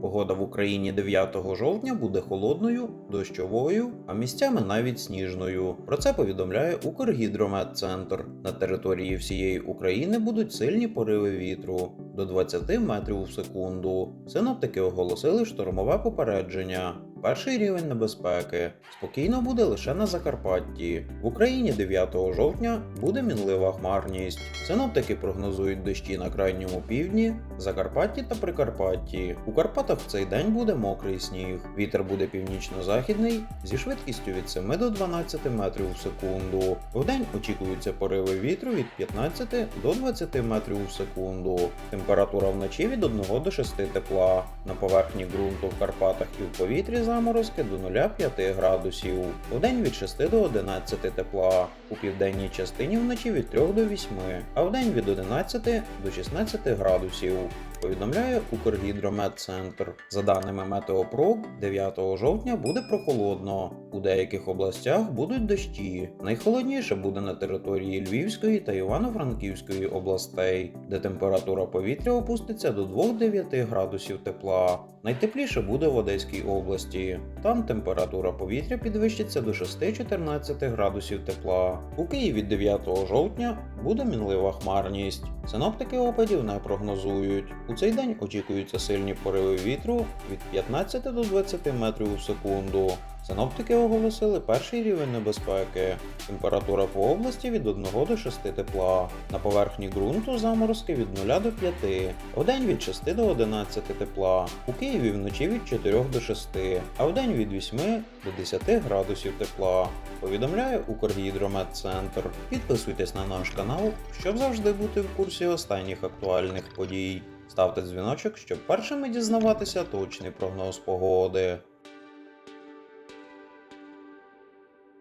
Погода в Україні 9 жовтня буде холодною, дощовою, а місцями навіть сніжною. Про це повідомляє Укргідрометцентр. На території всієї України будуть сильні пориви вітру до 20 метрів в секунду. Синоптики оголосили штормове попередження. Перший рівень небезпеки спокійно буде лише на Закарпатті. В Україні 9 жовтня буде мінлива хмарність. Синоптики прогнозують дощі на крайньому півдні, Закарпатті та Прикарпатті. У Карпатах в цей день буде мокрий сніг. Вітер буде північно-західний зі швидкістю від 7 до 12 метрів в секунду. Вдень очікуються пориви вітру від 15 до 20 метрів в секунду. Температура вночі від 1 до 6 тепла. На поверхні ґрунту в Карпатах і в повітрі заморозки до 0,5 градусів. Вдень від 6 до 11 тепла. У південній частині вночі від 3 до 8, а вдень від 11 до 16 градусів. Повідомляє Укргідрометцентр. За даними Метеопрог, 9 жовтня буде прохолодно. У деяких областях будуть дощі. Найхолодніше буде на території Львівської та Івано-Франківської областей, де температура повітря опуститься до 2-9 градусів тепла. Найтепліше буде в Одеській області. Там температура повітря підвищиться до 6-14 градусів тепла. У Києві 9 жовтня буде мінлива хмарність. Синоптики опадів не прогнозують. У цей день очікуються сильні пориви вітру від 15 до 20 метрів у секунду. Синоптики оголосили перший рівень небезпеки. Температура по області від 1 до 6 тепла. На поверхні ґрунту заморозки від 0 до 5. Вдень від 6 до 11 тепла. У Києві вночі від 4 до 6, а вдень від 8 до 10 градусів тепла. Повідомляє Укргідрометцентр. Підписуйтесь на наш канал, щоб завжди бути в курсі останніх актуальних подій. Ставте дзвіночок, щоб першими дізнаватися точний прогноз погоди.